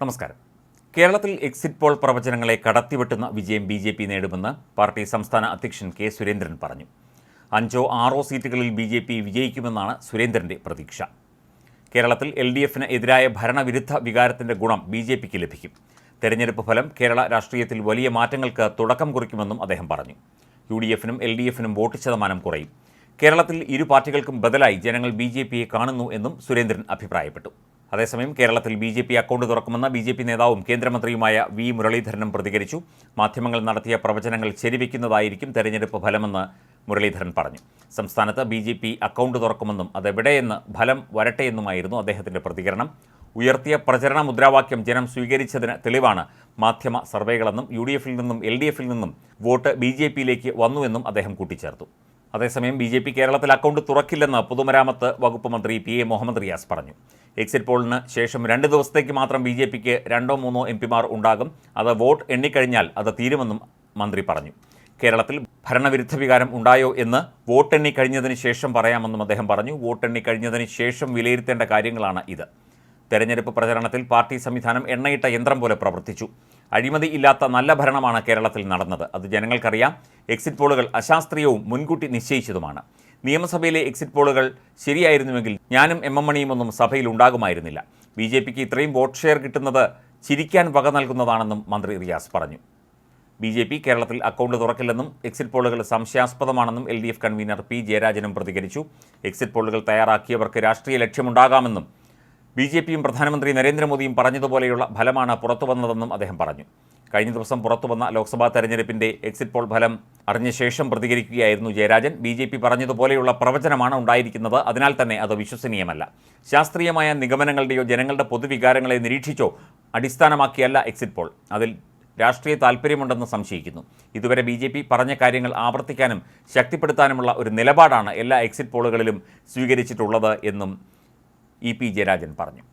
നമസ്കാരം. കേരളത്തിൽ exit poll പ്രവചനങ്ങളെ കടത്തിവെട്ടുന്ന വിജയം ബി ജെ പി നേടുമെന്ന് പാർട്ടി സംസ്ഥാന അധ്യക്ഷൻ കെ സുരേന്ദ്രൻ പറഞ്ഞു. അഞ്ചോ ആറോ സീറ്റുകളിൽ ബി ജെ പി വിജയിക്കുമെന്നാണ് സുരേന്ദ്രന്റെ പ്രതീക്ഷ. കേരളത്തിൽ എൽ ഡി എഫിന് എതിരായ ഭരണവിരുദ്ധ വികാരത്തിന്റെ ഗുണം ബി ജെ പിക്ക് ലഭിക്കും. തെരഞ്ഞെടുപ്പ് ഫലം കേരള രാഷ്ട്രീയത്തിൽ വലിയ മാറ്റങ്ങൾക്ക് തുടക്കം കുറിക്കുമെന്നും അദ്ദേഹം പറഞ്ഞു. യു ഡി എഫിനും എൽ ഡി എഫിനും വോട്ട് ശതമാനം കുറയും. കേരളത്തിൽ ഇരു പാർട്ടികൾക്കും ബദലായി ജനങ്ങൾ ബി ജെ പിയെ കാണുന്നു എന്നും സുരേന്ദ്രൻ അഭിപ്രായപ്പെട്ടു. അതേസമയം കേരളത്തിൽ ബി ജെ പി അക്കൗണ്ട് തുറക്കുമെന്ന ബി ജെ പി നേതാവും കേന്ദ്രമന്ത്രിയുമായ വി മുരളീധരനും പ്രതികരിച്ചു. മാധ്യമങ്ങൾ നടത്തിയ പ്രവചനങ്ങൾ ശരിവയ്ക്കുന്നതായിരിക്കും തെരഞ്ഞെടുപ്പ് ഫലമെന്ന് മുരളീധരൻ പറഞ്ഞു. സംസ്ഥാനത്ത് ബി ജെ പി അക്കൗണ്ട് തുറക്കുമെന്നും അതെവിടെയെന്ന് ഫലം വരട്ടെയെന്നുമായിരുന്നു അദ്ദേഹത്തിന്റെ പ്രതികരണം. ഉയർത്തിയ പ്രചരണ മുദ്രാവാക്യം ജനം സ്വീകരിച്ചതിന് തെളിവാണ് മാധ്യമ സർവേകളെന്നും യു ഡി എഫിൽ നിന്നും എൽ ഡി എഫിൽ നിന്നും വോട്ട് ബി ജെ പിയിലേക്ക് വന്നുവെന്നും അദ്ദേഹം കൂട്ടിച്ചേർത്തു. അതേസമയം ബി ജെ പി കേരളത്തിൽ അക്കൗണ്ട് തുറക്കില്ലെന്ന് പൊതുമരാമത്ത് വകുപ്പ് മന്ത്രി പി എ മുഹമ്മദ് റിയാസ് പറഞ്ഞു. എക്സിറ്റ് പോളിന് ശേഷം രണ്ട് ദിവസത്തേക്ക് മാത്രം ബി ജെ പിക്ക് രണ്ടോ മൂന്നോ എം പിമാർ ഉണ്ടാകും. അത് വോട്ട് എണ്ണിക്കഴിഞ്ഞാൽ അത് തീരുമെന്നും മന്ത്രി പറഞ്ഞു. കേരളത്തിൽ ഭരണവിരുദ്ധ വികാരം ഉണ്ടായോ എന്ന് വോട്ടെണ്ണി കഴിഞ്ഞതിന് ശേഷം പറയാമെന്നും അദ്ദേഹം പറഞ്ഞു. വോട്ടെണ്ണി കഴിഞ്ഞതിന് ശേഷം വിലയിരുത്തേണ്ട കാര്യങ്ങളാണ് ഇത്. തെരഞ്ഞെടുപ്പ് പ്രചരണത്തിൽ പാർട്ടി സംവിധാനം എണ്ണയിട്ട യന്ത്രം പോലെ പ്രവർത്തിച്ചു. അഴിമതി ഇല്ലാത്ത നല്ല ഭരണമാണ് കേരളത്തിൽ നടന്നത്. അത് ജനങ്ങൾക്കറിയാം. എക്സിറ്റ് പോളുകൾ അശാസ്ത്രീയവും മുൻകൂട്ടി നിശ്ചയിച്ചതുമാണ്. നിയമസഭയിലെ എക്സിറ്റ് പോളുകൾ ശരിയായിരുന്നുവെങ്കിൽ ഞാനും എം എം മണിയും ഒന്നും സഭയിൽ ഉണ്ടാകുമായിരുന്നില്ല. ബി ജെ പിക്ക് ഇത്രയും വോട്ട് ഷെയർ കിട്ടുന്നത് ചിരിക്കാൻ വക നൽകുന്നതാണെന്നും മന്ത്രി റിയാസ് പറഞ്ഞു. ബി ജെ പി കേരളത്തിൽ അക്കൗണ്ട് തുറക്കില്ലെന്നും എക്സിറ്റ് പോളുകൾ സംശയാസ്പദമാണെന്നും L D F convener P ജയരാജനും പ്രതികരിച്ചു. എക്സിറ്റ് പോളുകൾ തയ്യാറാക്കിയവർക്ക് രാഷ്ട്രീയ ലക്ഷ്യമുണ്ടാകാമെന്നും ബി ജെ പിയും പ്രധാനമന്ത്രി നരേന്ദ്രമോദിയും പറഞ്ഞതുപോലെയുള്ള ഫലമാണ് പുറത്തു വന്നതെന്നും അദ്ദേഹം പറഞ്ഞു. കഴിഞ്ഞ ദിവസം പുറത്തു വന്ന ലോക്സഭാ തെരഞ്ഞെടുപ്പിന്റെ എക്സിറ്റ് പോൾ ഫലം അറിഞ്ഞ ശേഷം പ്രതികരിക്കുകയായിരുന്നു ജയരാജൻ. ബി ജെ പി പറഞ്ഞതുപോലെയുള്ള പ്രവചനമാണ് ഉണ്ടായിരിക്കുന്നത്. അതിനാൽ തന്നെ അത് വിശ്വസനീയമല്ല. ശാസ്ത്രീയമായ നിഗമനങ്ങളുടെയോ ജനങ്ങളുടെ പൊതുവികാരങ്ങളെ നിരീക്ഷിച്ചോ അടിസ്ഥാനമാക്കിയല്ല എക്സിറ്റ് പോൾ അതിൽ രാഷ്ട്രീയ താല്പര്യമുണ്ടെന്ന് സംശയിക്കുന്നു. ഇതുവരെ ബി ജെ പി പറഞ്ഞ കാര്യങ്ങൾ ആവർത്തിക്കാനും ശക്തിപ്പെടുത്താനുമുള്ള ഒരു നിലപാടാണ് എല്ലാ എക്സിറ്റ് പോളുകളിലും സ്വീകരിച്ചിട്ടുള്ളത് എന്നും ഇ പി ജയരാജൻ പറഞ്ഞു